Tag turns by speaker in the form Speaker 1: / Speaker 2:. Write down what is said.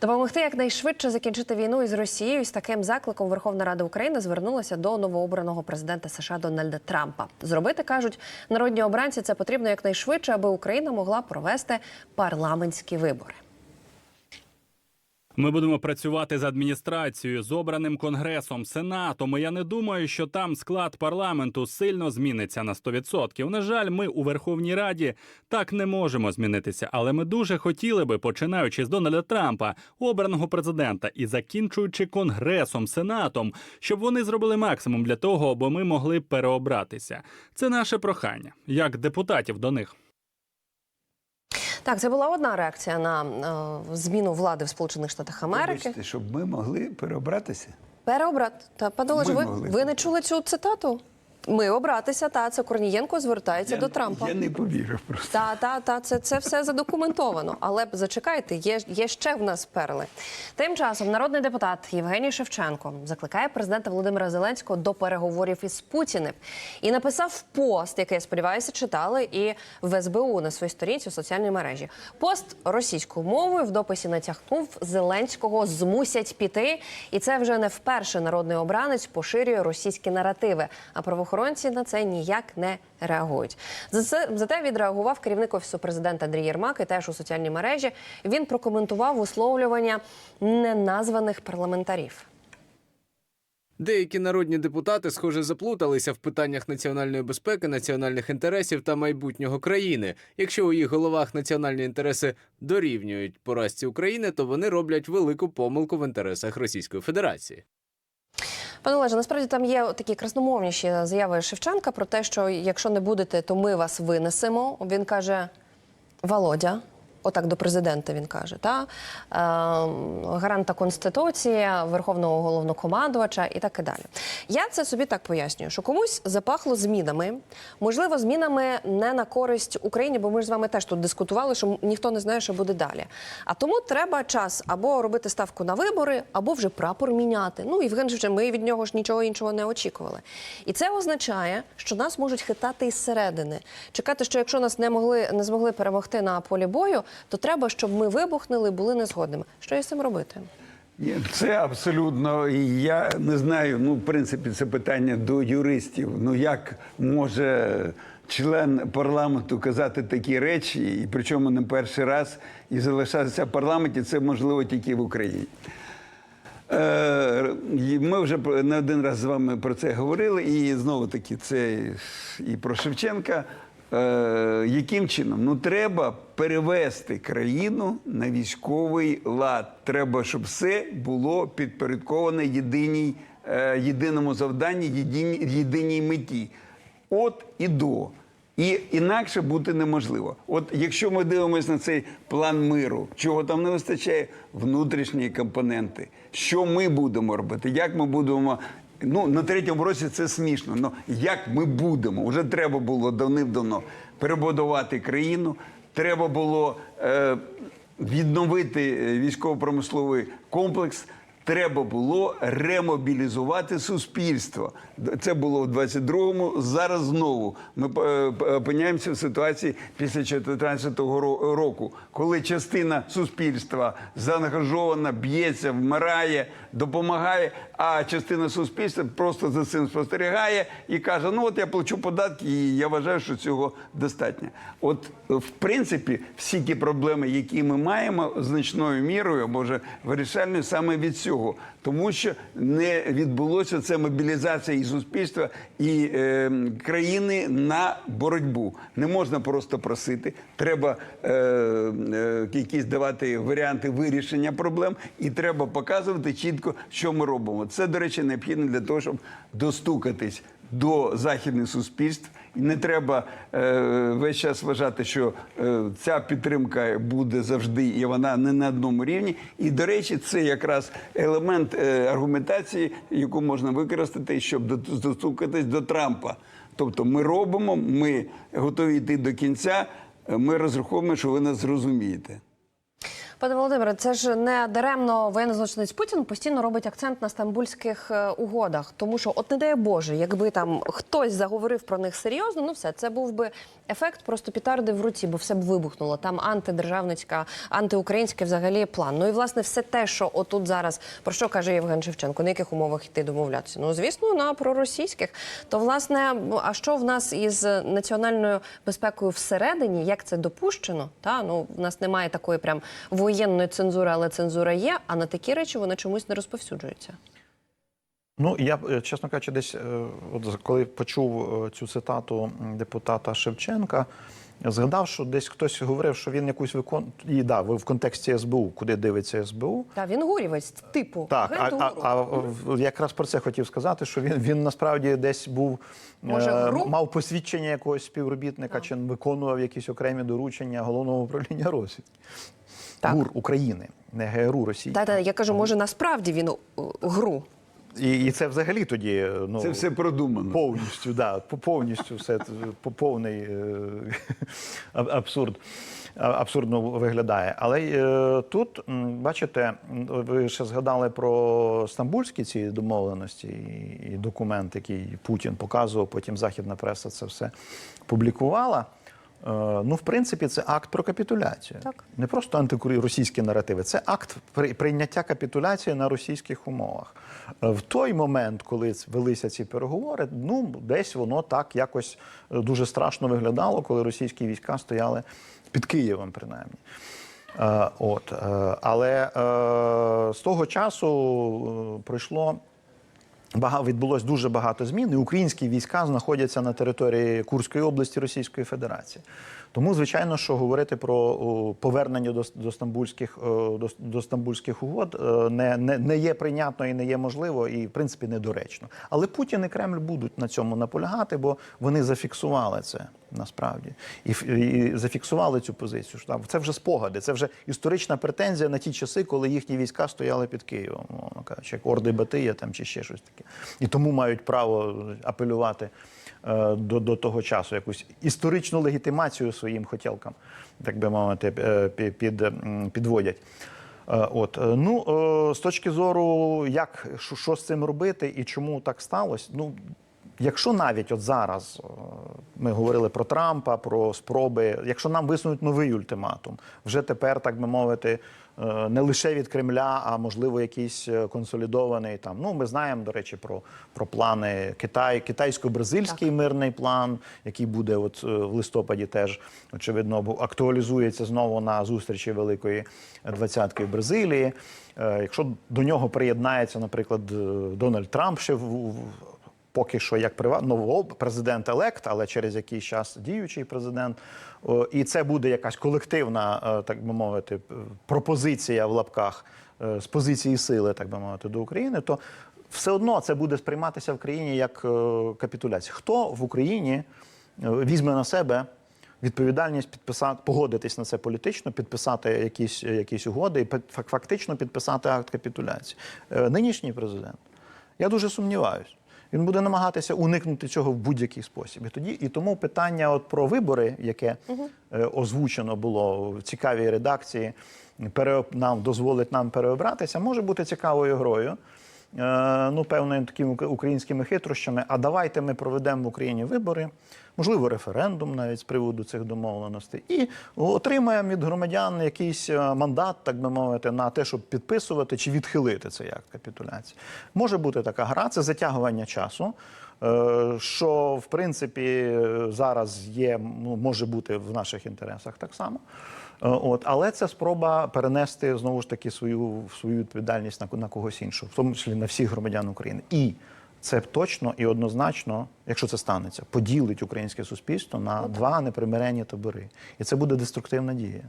Speaker 1: Допомогти якнайшвидше закінчити війну із Росією з таким закликом Верховна Рада України звернулася до новообраного президента США Дональда Трампа. Зробити кажуть народні обранці, це потрібно якнайшвидше, аби Україна могла провести парламентські вибори.
Speaker 2: Ми будемо працювати з адміністрацією, з обраним конгресом, сенатом. Я не думаю, що там склад парламенту сильно зміниться на 100%. На жаль, ми у Верховній Раді так не можемо змінитися. Але ми дуже хотіли би, починаючи з Дональда Трампа, обраного президента, і закінчуючи конгресом, сенатом, щоб вони зробили максимум для того, аби ми могли переобратися. Це наше прохання, як депутатів до них.
Speaker 1: Так, це була одна реакція на е, зміну влади в Сполучених Штатах Америки.
Speaker 3: Вибачте, щоб ми могли переобратися.
Speaker 1: Переобрат. Та
Speaker 3: Ми
Speaker 1: ви,
Speaker 3: могли.
Speaker 1: ви не чули цю цитату? Ми обратися, та це Корнієнко звертається до Трампа.
Speaker 3: Я не повірив просто.
Speaker 1: Та, та, та, це, це все задокументовано. Але зачекайте, є, є ще в нас перли. Тим часом народний депутат Євгеній Шевченко закликає президента Володимира Зеленського до переговорів із Путіним і написав пост, який я сподіваюся, читали і в СБУ на своїй сторінці у соціальній мережі. Пост російською мовою в дописі натякнув Зеленського змусять піти, і це вже не вперше народний обранець поширює російські наративи. А правоохоронці на це ніяк не реагують. За це зате відреагував керівник офісу президента Андрій Єрмак і теж у соціальній мережі. Він прокоментував висловлювання неназваних парламентарів.
Speaker 4: Деякі народні депутати, схоже, заплуталися в питаннях національної безпеки, національних інтересів та майбутнього країни. Якщо у їх головах національні інтереси дорівнюють поразці України, то вони роблять велику помилку в інтересах Російської Федерації.
Speaker 1: Пане Олеже, насправді там є такі красномовніші заяви Шевченка про те, що якщо не будете, то ми вас винесемо. Він каже: Володя. Отак до президента він каже, та е, гаранта конституції, верховного головнокомандувача і так і далі. Я це собі так пояснюю, що комусь запахло змінами, можливо, змінами не на користь Україні, бо ми ж з вами теж тут дискутували, що ніхто не знає, що буде далі. А тому треба час або робити ставку на вибори, або вже прапор міняти. Ну Євген Шевченко, ми від нього ж нічого іншого не очікували. І це означає, що нас можуть хитати із середини. Чекати, що якщо нас не могли не змогли перемогти на полі бою, то треба, щоб ми вибухнули, були незгодними. Що із цим робити?
Speaker 3: Це абсолютно. Я не знаю. Ну, в принципі, це питання до юристів. Ну як може член парламенту казати такі речі, і причому не перший раз, і залишатися в парламенті, це можливо тільки в Україні. Е, Ми вже не один раз з вами про це говорили, і знову таки це і про Шевченка. Е, Яким чином? Ну, треба перевести країну на військовий лад. Треба, щоб все було підпорядковане єдиній, е, єдиному завданні, єдиній, єдиній меті. От і до. І інакше бути неможливо. От якщо ми дивимося на цей план миру, чого там не вистачає? Внутрішні компоненти. Що ми будемо робити? Як ми будемо. Ну, на третьому році це смішно. Ну як ми будемо? Уже треба було давним-давно перебудувати країну. Треба було е, відновити е, військово-промисловий комплекс. Треба було ремобілізувати суспільство. Це було в 22-му. Зараз знову ми е, е, опиняємося в ситуації після 2014 ро- року, коли частина суспільства заангажована, б'ється, вмирає, допомагає, а частина суспільства просто за цим спостерігає і каже: ну от я плачу податки, і я вважаю, що цього достатньо. От в принципі, всі ті проблеми, які ми маємо, значною мірою, може вирішальною саме від цього, тому що не відбулося це мобілізація і суспільства і е, країни на боротьбу. Не можна просто просити. Треба е, е, якісь давати варіанти вирішення проблем, і треба показувати чітко, що ми робимо. Це, до речі, необхідно для того, щоб достукатись до західних суспільств. І не треба е, весь час вважати, що е, ця підтримка буде завжди, і вона не на одному рівні. І, до речі, це якраз елемент е, аргументації, яку можна використати, щоб достукатись до Трампа. Тобто ми робимо, ми готові йти до кінця, е, ми розраховуємо, що ви нас зрозумієте.
Speaker 1: Пане Володимире, це ж не даремно воєнний злочинець Путін постійно робить акцент на стамбульських е, угодах. Тому що, от не дай Боже, якби там хтось заговорив про них серйозно, ну все, це був би ефект просто пітарди в руці, бо все б вибухнуло. Там антидержавницька, антиукраїнський взагалі план. Ну і власне все те, що отут зараз про що каже Євген Шевченко, на яких умовах йти домовлятися? Ну звісно, на проросійських. То власне, а що в нас із національною безпекою всередині? Як це допущено? Та ну в нас немає такої прям воєнної цензури, але цензура є. А на такі речі вона чомусь не розповсюджується.
Speaker 5: Ну я е, чесно кажучи, десь е, от коли почув е, цю цитату депутата Шевченка, згадав, що десь хтось говорив, що він якусь викон... і да, ви в контексті СБУ, куди дивиться СБУ.
Speaker 1: Та він гурівець, типу
Speaker 5: Так, а, а, а якраз про це хотів сказати, що він, він насправді десь був
Speaker 1: Може,
Speaker 5: е, мав посвідчення якогось співробітника, чи виконував якісь окремі доручення головного управління розвідки.
Speaker 1: Так.
Speaker 5: ГУР України, не ГРУ Росії.
Speaker 1: Та та я кажу, може насправді він гру.
Speaker 5: І, і це взагалі тоді е, ну
Speaker 3: Це все продумано.
Speaker 5: Повністю, да, по- повністю все по- повний е, абсурд. Абсурдно виглядає. Але е, тут, бачите, ви ще згадали про стамбульські ці домовленості і, і документ, який Путін показував, потім західна преса це все публікувала. Е, ну, в принципі, це акт про капітуляцію.
Speaker 1: Так.
Speaker 5: Не просто антиросійські наративи, це акт при- прийняття капітуляції на російських умовах. Е, В той момент, коли велися ці переговори, ну десь воно так якось е, дуже страшно виглядало, коли російські війська стояли під Києвом, принаймні. От, але з того часу пройшло Бага відбулось дуже багато змін, і українські війська знаходяться на території Курської області Російської Федерації. Тому, звичайно, що говорити про повернення до, до стамбульських до, до стамбульських угод е, не, не, не є прийнятно і не є можливо, і в принципі недоречно. Але Путін і Кремль будуть на цьому наполягати, бо вони зафіксували це насправді і, і зафіксували цю позицію. Що там це вже спогади, це вже історична претензія на ті часи, коли їхні війська стояли під Києвом, мовно кажучи, як Орди Батия там чи ще щось таке. І тому мають право апелювати е, до, до того часу, якусь історичну легітимацію своїм хотілкам, так би мовити, е, пі- під, підводять. Е, От е, ну е, з точки зору, як що, що з цим робити і чому так сталося, ну. Якщо навіть от зараз е, ми говорили про Трампа, про спроби, якщо нам висунуть новий ультиматум, вже тепер, так би мовити, е, не лише від Кремля, а можливо якийсь е, консолідований там. Ну, ми знаємо, до речі, про, про плани Китай, китайсько-бразильський мирний план, який буде от в листопаді теж очевидно актуалізується знову на зустрічі великої двадцятки в Бразилії. Якщо до нього приєднається, наприклад, Дональд Трамп ще в поки що як прива... нового президент елект, але через якийсь час діючий президент. І це буде якась колективна, е, так би мовити, пропозиція в лапках е, з позиції сили, так би мовити, до України. То все одно це буде сприйматися в країні як е, капітуляція. Хто в Україні е, візьме на себе відповідальність підписати, погодитись на це політично, підписати якісь, якісь угоди і фактично підписати акт капітуляції? Е, Нинішній президент. Я дуже сумніваюся. Він буде намагатися уникнути цього в будь-який спосіб. І тоді і тому питання от про вибори, яке е, озвучено було в цікавій редакції, пере, нам дозволить нам переобратися, може бути цікавою грою. Е, ну, певними такими ук- українськими хитрощами. А давайте ми проведемо в Україні вибори, можливо, референдум навіть з приводу цих домовленостей, і отримаємо від громадян якийсь е, мандат, так би мовити, на те, щоб підписувати чи відхилити цей акт капітуляції. Може бути така гра, це затягування часу. е, Що в принципі зараз є, ну може бути в наших інтересах так само. Е, От, але це спроба перенести знову ж таки свою свою відповідальність на, на когось іншого, в тому числі на всіх громадян України. І це точно і однозначно, якщо це станеться, поділить українське суспільство на два непримиренні табори, і це буде деструктивна дія.